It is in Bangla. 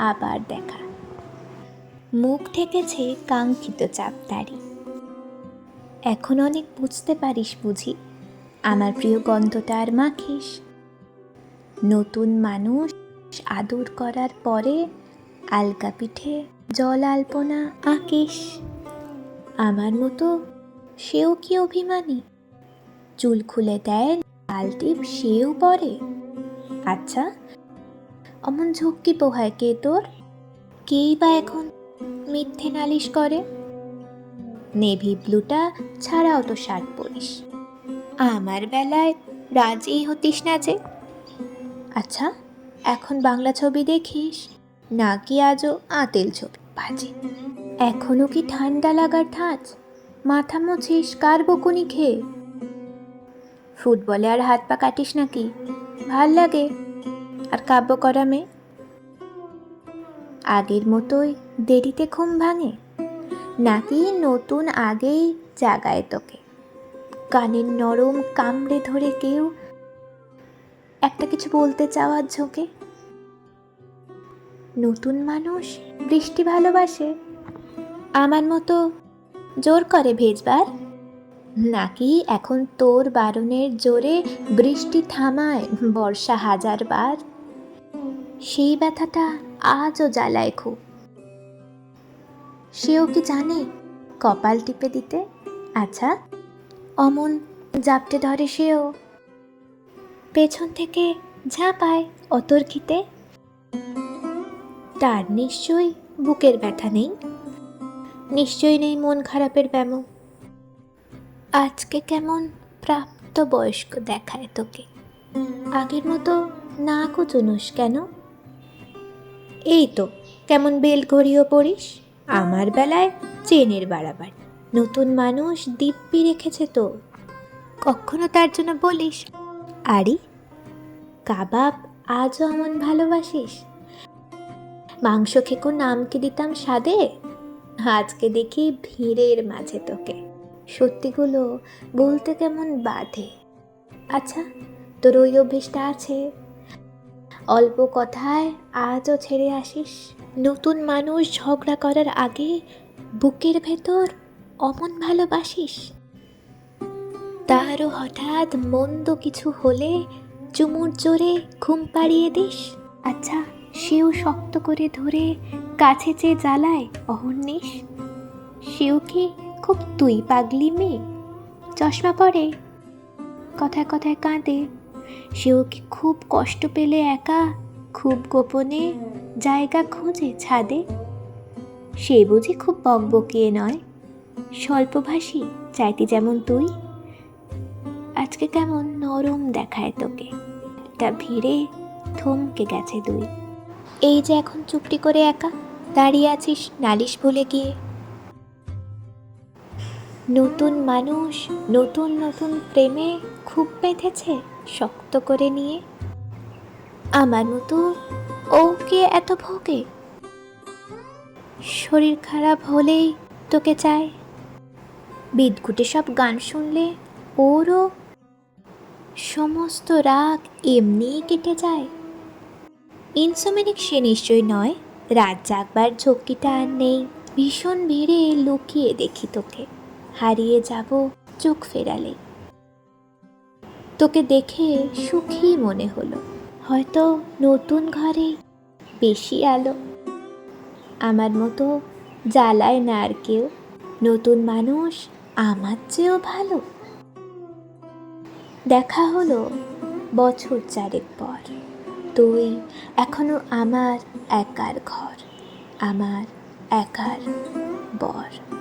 আবার দেখা। মুখ ঠেকেছে কাঙ্ক্ষিত চাপদারি এখন অনেক বুঝতে পারিস বুঝি, আমার প্রিয় গন্ধটা আর মাখিস। নতুন মানুষ আদর করার পরে আলকা পিঠে জল আলপনা আঁকিস। আমার মতো সেও কি অভিমানী? চুল খুলে দেয় আলটিপ সেও পরে। আচ্ছা অমন ঝক্কি পোহায় কে তোর? কেই বা এখন মিথ্যে নালিশ করে? নেভি ব্লুটা, ছাড়াও তো শার্ট পরিস। আমার বেলায় রাজি হতিস না যে। আচ্ছা এখন বাংলা ছবি দেখিস? নাকি আজও আতেল ছবি? বাজে। এখনও কি ঠান্ডা লাগার ধাঁচ? মাথা মুছিস, কার বকুনি খেয়ে? ফুটবলে আর হাত পা কাটিস নাকি? ভালো লাগে। আর কাব্য করা মেয়ে? আগের মতোই দেরিতে ঘুম ভাঙে? নাকি নতুন আগেই জাগায় তোকে? কানের নরম কামড়ে ধরে কেউ একটা কিছু বলতে চাওয়ার ঝোঁকে? নতুন মানুষ বৃষ্টি ভালোবাসে? আমার মতো জোর করে ভেজবার? নাকি এখন তোর বারণের জোরে বৃষ্টি থামায় বর্ষা হাজার বার সেই ব্যথাটা আজও জ্বালায় খুব। সেও কি জানে কপাল টিপে দিতে? আচ্ছা অমন জাপটে ধরে সেও। পেছন থেকে ঝাঁপায় অতর্কিতে। তার নিশ্চয়ই বুকের ব্যথা নেই। নিশ্চয়ই নেই মন খারাপের ব্যামো। আজকে কেমন প্রাপ্ত বয়স্ক দেখায় তোকে। আগের মতো না কুচুনুস কেন? এই তো, কেমন বেল ঘড়িও পড়িস? আমার বেলায় চেনের বাড়াবার। নতুন মানুষ দিব্যি রেখেছে তো। কখনো তার জন্য বলিস, আরি, কাবাব আজও এমন ভালোবাসিস? মাংস খেকো নামকে দিতাম স্বাদে? আজকে দেখি ভিড়ের মাঝে তোকে। সত্যিগুলো বলতে কেমন বাধে? আচ্ছা তোর ওই অভ্যেসটা আছে? অল্প কথায় আজও ছেড়ে আসিস? নতুন মানুষ ঝগড়া করার আগে বুকের ভেতর অমন ভালোবাসিস? তারও হঠাৎ মন্দ কিছু হলে চুমুর জোরে ঘুম পাড়িয়ে দিস? আচ্ছা সেও শক্ত করে ধরে কাছে চেয়ে জ্বালায় অহর্নিশ সেও কি খুব তুই পাগলি মেয়ে? চশমা পরে। কথায় কথায় কাঁদে সেও কি খুব কষ্ট পেলে একা? খুব গোপনে জায়গা খোঁজে ছাদে? সে বুঝি খুব বকবকিয়ে নয়। স্বল্পভাষী, চাইতি যেমন তুই। আজকে কেমন নরম দেখায় তোকে। একটা ভিড়ে থমকে গেছে দুই। এই যে এখন চুপটি করে একা, দাঁড়িয়ে আছিস নালিশ ভুলে গিয়ে। নতুন মানুষ, নতুন নতুন প্রেমে খুব বেঁধেছে। শক্ত করে নিয়ে, আমার মতো ও কে এত ভোগে? শরীর খারাপ হলেই তোকে চায় বিদঘুটে সব গান শুনলে ওরও সমস্ত রাগ এমনিই কেটে যায়। ইনসোমেনিক সে নিশ্চয় নয়, রাত জাগবার ঝক্কিটা আর নেই। ভীষণ ভিড়ে লুকিয়ে দেখি তোকে, হারিয়ে যাব চোখ ফেরালে তোকে দেখে সুখী মনে হলো। হয়তো নতুন ঘরে বেশি আলো। আমার মতো জ্বালায় না আর কেউ। নতুন মানুষ আমার চেয়েও ভালো। দেখা হলো বছর চারেক পর। তুই এখনও আমার একার ঘর, আমার একার বর।